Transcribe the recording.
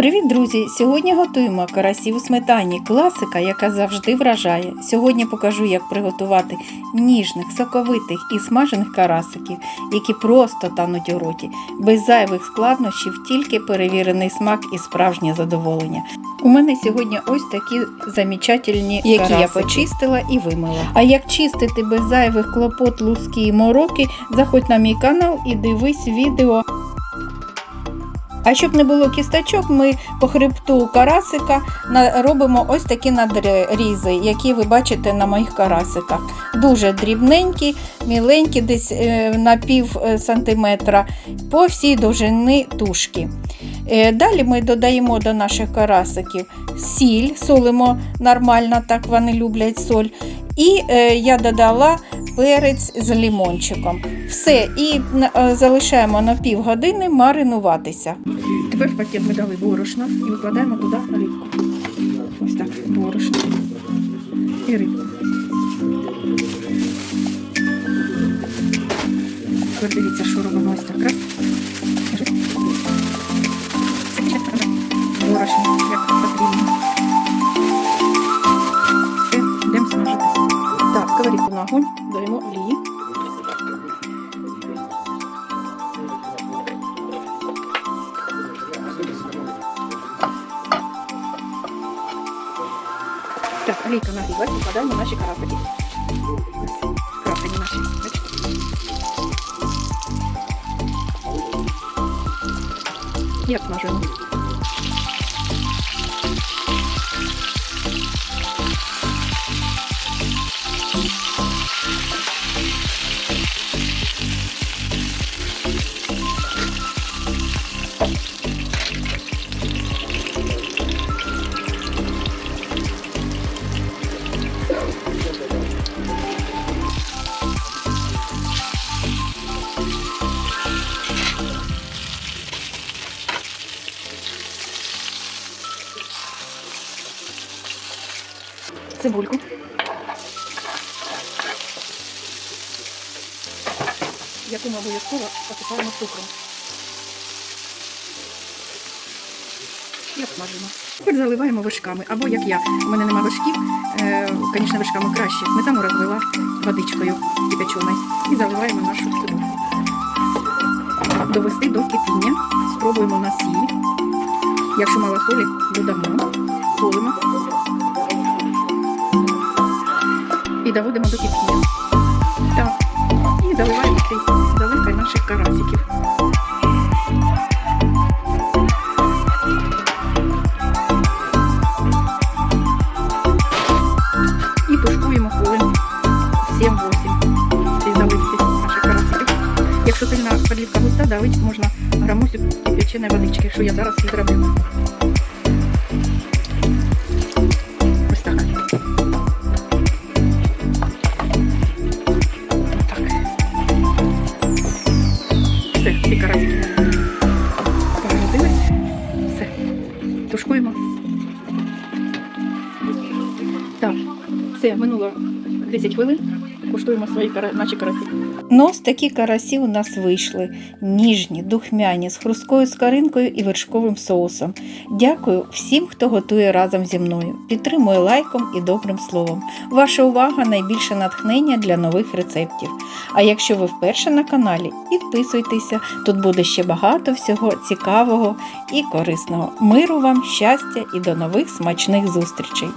Привіт, друзі! Сьогодні готуємо карасів у сметані. Класика, яка завжди вражає. Сьогодні покажу, як приготувати ніжних, соковитих і смажених карасиків, які просто тануть у роті, без зайвих складнощів, тільки перевірений смак і справжнє задоволення. У мене сьогодні ось такі замічательні, які я почистила і вимила. А як чистити без зайвих клопот, луски і мороки, заходь на мій канал і дивись відео. А щоб не було кісточок, ми по хребту карасика робимо ось такі надрізи, які ви бачите на моїх карасиках. Дуже дрібненькі, міленькі, десь е, на пів е, сантиметра по всій довжини тушки. Е, Далі ми додаємо до наших карасиків сіль, солимо нормально, так вони люблять соль. І е, я додала перець з лімончиком. Все, і е, залишаємо на півгодини маринуватися. Тепер пакет ми дали борошно і викладаємо туди рибку. Ось так, борошно і рибку. Тепер дивіться, що робимо ось так. Раз. Борошно, як потрібно. Сковорідку на огонь, даємо олії. Так, олійка нагрілась, викладаємо наші карасики. Крапані наші. Бачите? І обсмажуємо. Цибульку. Яку ми обов'язково посипаємо цукром. І обсмажуємо. Тепер заливаємо вершками. Або як я. У мене нема вершків. Е, звісно, вершками краще. Сметану розвела водичкою кипяченою. І заливаємо нашу цибульку. Довести до кипіння. Спробуємо на сіль. Якщо мало солі, додамо. Солимо. І доводимо до кипіння. Так. І заливаємо цей заливкою наших карасиків. І тушкуємо хвилин 7-8 цій заливці наших карасиків. Якщо сильна полівка густа, давить можна грамусю кипяченої водички, що я зараз і зроблю. Все, ці карасики. Погрузились. Все. Тушкуємо. Так, все, минуло 10 хвилин. Куштуємо свої наші карасі. Ну, ось такі карасі у нас вийшли. Ніжні, духмяні, з хрусткою скаринкою і вершковим соусом. Дякую всім, хто готує разом зі мною. Підтримує лайком і добрим словом. Ваша увага найбільше натхнення для нових рецептів. А якщо ви вперше на каналі, підписуйтеся, тут буде ще багато всього цікавого і корисного. Миру вам, щастя і до нових смачних зустрічей!